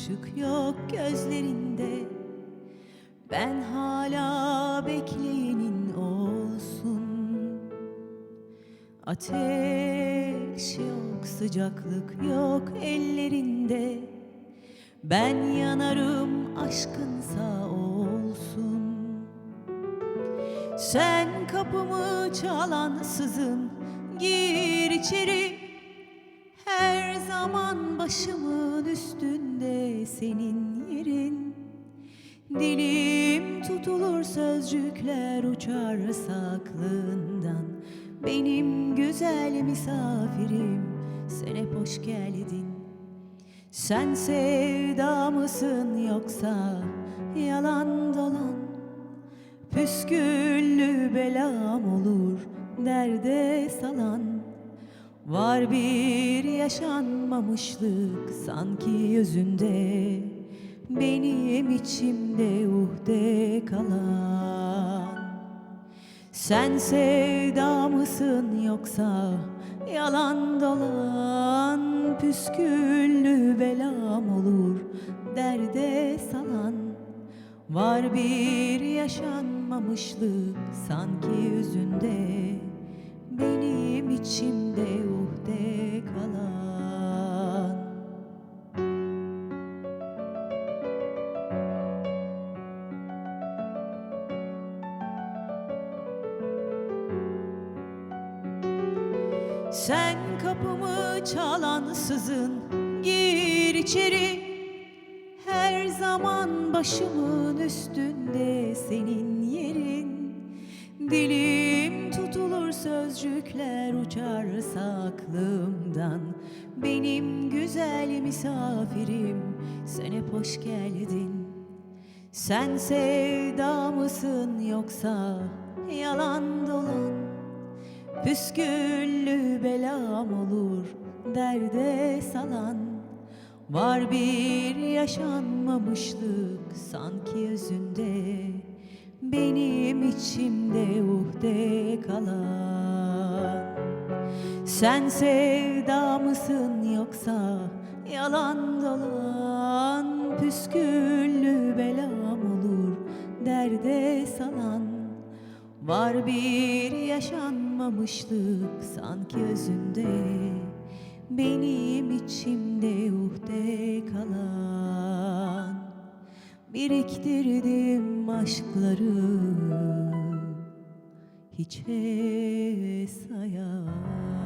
ışık yok gözlerinde. Ben hala bekleyenin olsun. Ateş yok sıcaklık yok ellerinde. Ben yanarım aşkın sağ olsun. Sen kapımı çalansızın gir içeri Her zaman başımın üstünde senin yerin. Dilim tutulur sözcükler uçar saklığından. Benim güzel misafirim sen hep hoş geldin. Sen sevda mısın yoksa yalan dolan? Püsküllü belam olur derde salan Var bir yaşanmamışlık sanki yüzünde Benim içimde uhde kalan. Sen sevda mısın yoksa yalan dolan? Püsküllü belam olur derde salan. Var bir yaşanmamışlık sanki yüzünde Sen kapımı çalansızın gir içeri. Her zaman başımın üstünde senin yerin. Dilim tutulur sözcükler uçar saklımdan. Benim güzel misafirim sen hep hoş geldin. Sen sevda mısın yoksa yalan dolan Püsküllü belam olur derde salan. Var bir yaşanmamışlık sanki yüzünde Benim içimde uhde kalan. Sen sevda mısın yoksa yalan dolan? Püsküllü Var bir yaşanmamışlık sanki özünde. Benim içimde uhde kalan. Biriktirdim aşkları. Hiçe sayar